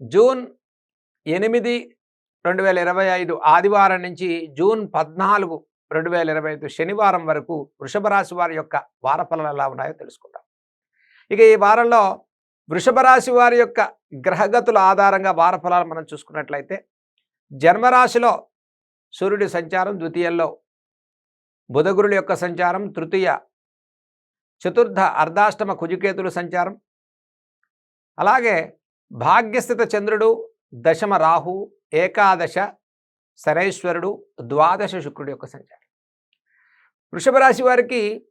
June ఎనిమిది రెండు వేల ఇరవై ఐదు ఆదివారం నుంచి జూన్ పద్నాలుగు రెండు వేల ఇరవై ఐదు శనివారం వరకు వృషభ రాశి వారి యొక్క వార ఫలాలు ఎలా ఉన్నాయో తెలుసుకుందాం. ఇక ఈ వారంలో వృషభ రాశి వారి యొక్క గ్రహగతుల ఆధారంగా వార ఫలాలు మనం చూసుకున్నట్లయితే జన్మరాశిలో సూర్యుడి సంచారం ద్వితీయంలో బుధగురుల యొక్క సంచారం తృతీయ చతుర్థ అర్ధాష్టమ కుజుకేతుల సంచారం. అలాగే భాగ్యస్థిత చంద్రుడు దశమ రాహు ఏకాదశ శరేశ్వరుడు ద్వాదశ శుక్రుడు యొక్క సంచారం. వృషభ రాశి వారికి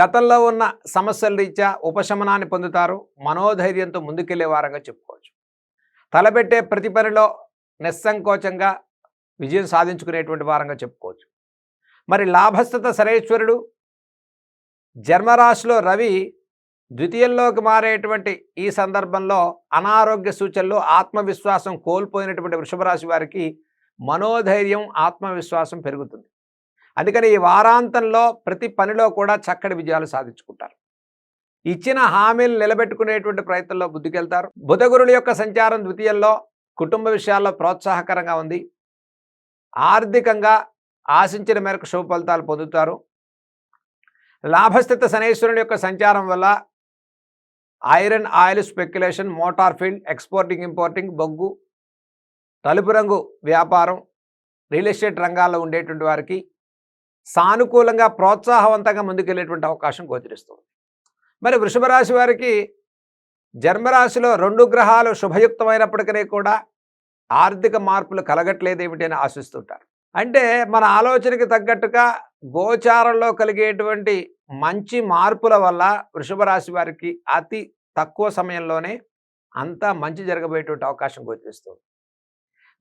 గతంలో ఉన్న సమస్యల రీత్యా ఉపశమనాన్ని పొందుతారు మనోధైర్యంతో ముందుకెళ్ళే వారంగా చెప్పుకోవచ్చు. తలపెట్టే ప్రతి పనిలో నిస్సంకోచంగా విజయం సాధించుకునేటువంటి వారంగా చెప్పుకోవచ్చు. మరి లాభస్థత సరేశ్వరుడు జన్మరాశిలో రవి ద్వితీయంలోకి మారేటువంటి ఈ సందర్భంలో అనారోగ్య సూచనలు ఆత్మవిశ్వాసం కోల్పోయినటువంటి వృషభరాశి వారికి మనోధైర్యం ఆత్మవిశ్వాసం పెరుగుతుంది. అందుకని ఈ వారాంతంలో ప్రతి పనిలో కూడా చక్కటి విజయాలు సాధించుకుంటారు. ఇచ్చిన హామీలు నిలబెట్టుకునేటువంటి ప్రయత్నంలో బుద్ధికెళ్తారు బుధగురుల యొక్క సంచారం ద్వితీయంలో కుటుంబ విషయాల్లో ప్రోత్సాహకరంగా ఉంది. ఆర్థికంగా ఆశించిన మేరకు శుభ ఫలితాలు పొందుతారు. లాభస్థిత శనేశ్వరుని యొక్క సంచారం వల్ల iron oil speculation motor field exporting importing బొగ్గు తలుపు రంగు వ్యాపారం రియల్ ఎస్టేట్ రంగాల్లో ఉండేటువంటి వారికి సానుకూలంగా ప్రోత్సాహవంతంగా ముందుకెళ్ళేటువంటి అవకాశం గోచరిస్తుంది. మరి వృషభ రాశి వారికి జన్మరాశిలో రెండు గ్రహాలు శుభయుక్తమైనప్పటికీ కూడా ఆర్థిక మార్పులు కలగట్లేదేమిటి అని ఆశిస్తుంటారు. అంటే మన ఆలోచనకి తగ్గట్టుగా గోచారంలో కలిగేటువంటి మంచి మార్పుల వల్ల వృషభ రాశి వారికి అతి తక్కువ సమయంలోనే అంతా మంచి జరగబోయేటువంటి అవకాశం గోచరిస్తుంది.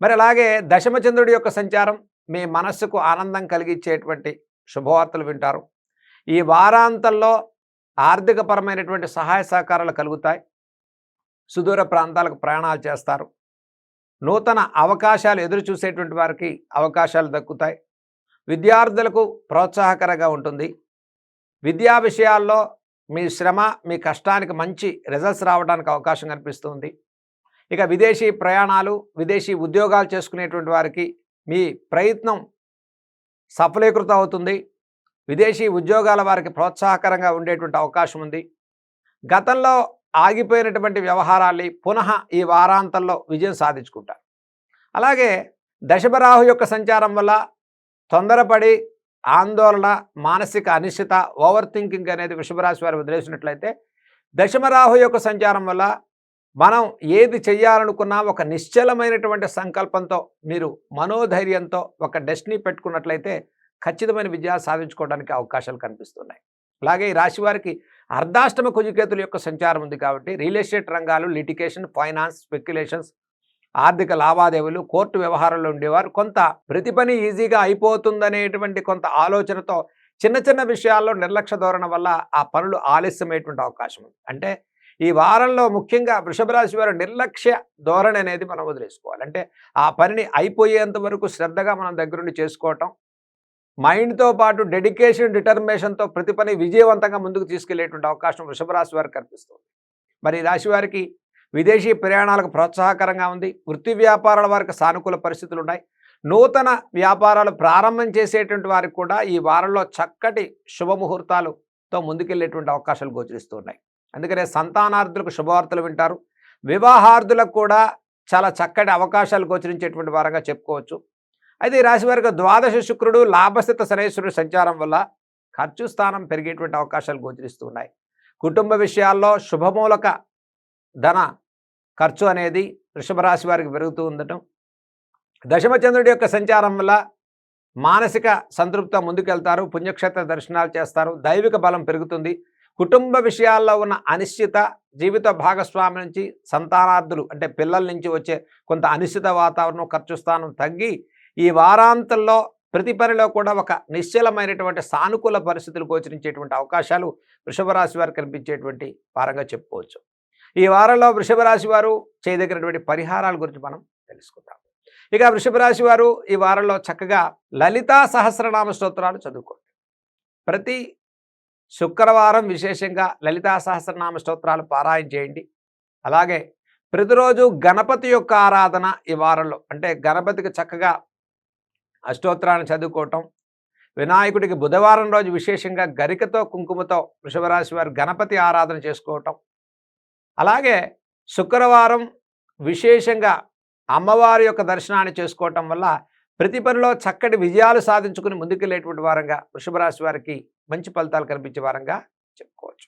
మరి అలాగే దశమచంద్రుడి యొక్క సంచారం మీ మనస్సుకు ఆనందం కలిగించేటువంటి శుభవార్తలు వింటారు. ఈ వారాంతంలో ఆర్థికపరమైనటువంటి సహాయ సహకారాలు కలుగుతాయి. సుదూర ప్రాంతాలకు ప్రయాణాలు చేస్తారు. నూతన అవకాశాలు ఎదురు చూసేటువంటి వారికి అవకాశాలు దక్కుతాయి. విద్యార్థులకు ప్రోత్సాహకరంగా ఉంటుంది. విద్యా విషయాల్లో మీ శ్రమ మీ కష్టానికి మంచి రిజల్ట్స్ రావడానికి అవకాశం కనిపిస్తుంది ఇక విదేశీ ప్రయాణాలు విదేశీ ఉద్యోగాలు చేసుకునేటువంటి వారికి మీ ప్రయత్నం సఫలీకృతం అవుతుంది. విదేశీ ఉద్యోగాల వారికి ప్రోత్సాహకరంగా ఉండేటువంటి అవకాశం ఉంది. గతంలో ఆగిపోయినటువంటి వ్యవహారాల్ని పునః ఈ వారాంతంలో విజయం సాధించుకుంటారు. అలాగే దశబరాహు యొక్క సంచారం వల్ల తొందరపడి ఆందోళన మానసిక అనిశ్చిత ఓవర్ థింకింగ్ అనేది వృషభరాశి వారు వదిలేసినట్లయితే దశమరాహు యొక్క సంచారం వల్ల మనం ఏది చెయ్యాలనుకున్నా ఒక నిశ్చలమైనటువంటి సంకల్పంతో మీరు మనోధైర్యంతో ఒక డెస్టినీ పెట్టుకున్నట్లయితే ఖచ్చితమైన విజయ సాధించుకోవడానికి అవకాశాలు కనిపిస్తున్నాయి. అలాగే ఈ రాశి వారికి అర్ధాష్టమ కుజుకేతుల యొక్క సంచారం ఉంది కాబట్టి రియల్ ఎస్టేట్ రంగాలు లిటికేషన్ ఫైనాన్స్ స్పెక్యులేషన్స్ ఆర్థిక లావాదేవీలు కోర్టు వ్యవహారంలో ఉండేవారు. కొంత ప్రతి పని ఈజీగా అయిపోతుందనేటువంటి కొంత ఆలోచనతో చిన్న చిన్న విషయాల్లో నిర్లక్ష్య ధోరణ వల్ల ఆ పనులు ఆలస్యమయ్యేటువంటి అవకాశం ఉంది. అంటే ఈ వారంలో ముఖ్యంగా వృషభ రాశి వారు నిర్లక్ష్య ధోరణి అనేది మనం వదిలేసుకోవాలి. అంటే ఆ పనిని అయిపోయేంత వరకు శ్రద్ధగా మనం దగ్గరుండి చేసుకోవటం మైండ్తో పాటు డెడికేషన్ డిటర్మినేషన్తో ప్రతి పని విజయవంతంగా ముందుకు తీసుకెళ్ళేటువంటి అవకాశం వృషభ రాశి వారికి కనిపిస్తుంది. మరి ఈ రాశి వారికి విదేశీ ప్రయాణాలకు ప్రోత్సాహకరంగా ఉంది. వృత్తి వ్యాపారాల వారికి సానుకూల పరిస్థితులు ఉన్నాయి నూతన వ్యాపారాలు ప్రారంభం చేసేటువంటి వారికి కూడా ఈ వారంలో చక్కటి శుభముహూర్తాలుతో ముందుకెళ్ళేటువంటి అవకాశాలు గోచరిస్తున్నాయి అందుకనే సంతానార్థులకు శుభవార్తలు వింటారు. వివాహార్థులకు కూడా చాలా చక్కటి అవకాశాలు గోచరించేటువంటి వారంగా చెప్పుకోవచ్చు. అయితే ఈ రాశి వారికి ద్వాదశ శుక్రుడు లాభస్థిత శనేశ్వరుడు సంచారం వల్ల ఖర్చు స్థానం పెరిగేటువంటి అవకాశాలు గోచరిస్తూ ఉన్నాయి. కుటుంబ విషయాల్లో శుభమూలక ధన ఖర్చు అనేది వృషభరాశి వారికి పెరుగుతూ ఉండటం. దశమచంద్రుడి యొక్క సంచారం వల్ల మానసిక సంతృప్త ముందుకెళ్తారు. పుణ్యక్షేత్ర దర్శనాలు చేస్తారు. దైవిక బలం పెరుగుతుంది. కుటుంబ విషయాల్లో ఉన్న అనిశ్చిత జీవిత భాగస్వామి నుంచి సంతానార్థులు అంటే పిల్లల నుంచి వచ్చే కొంత అనిశ్చిత వాతావరణం ఖర్చు స్థానం తగ్గి ఈ వారాంతంలో ప్రతి పనిలో కూడా ఒక నిశ్చలమైనటువంటి సానుకూల పరిస్థితులు గోచరించేటువంటి అవకాశాలు వృషభ రాశి కనిపించేటువంటి వారంగా చెప్పుకోవచ్చు. ఈ వారంలో వృషభ రాశి వారు చేయదగినటువంటి పరిహారాల గురించి మనం తెలుసుకుందాం. ఇక వృషభ రాశి వారు ఈ వారంలో చక్కగా లలితా సహస్రనామ స్తోత్రాలు చదువుకోండి. ప్రతి శుక్రవారం విశేషంగా లలితా సహస్రనామ స్తోత్రాలు పారాయణ చేయండి. అలాగే ప్రతిరోజు గణపతి యొక్క ఆరాధన ఈ వారంలో అంటే గణపతికి చక్కగా అష్టోత్తరాన్ని చదువుకోవటం వినాయకుడికి బుధవారం రోజు విశేషంగా గరికతో కుంకుమతో వృషభరాశి వారు గణపతి ఆరాధన చేసుకోవటం అలాగే శుక్రవారం విశేషంగా అమ్మవారి యొక్క దర్శనాన్ని చేసుకోవటం వల్ల ప్రతి పనిలో చక్కటి విజయాలు సాధించుకుని ముందుకెళ్ళేటువంటి వారంగా వృషభరాశి వారికి మంచి ఫలితాలు కనిపించే వారంగా చెప్పుకోవచ్చు.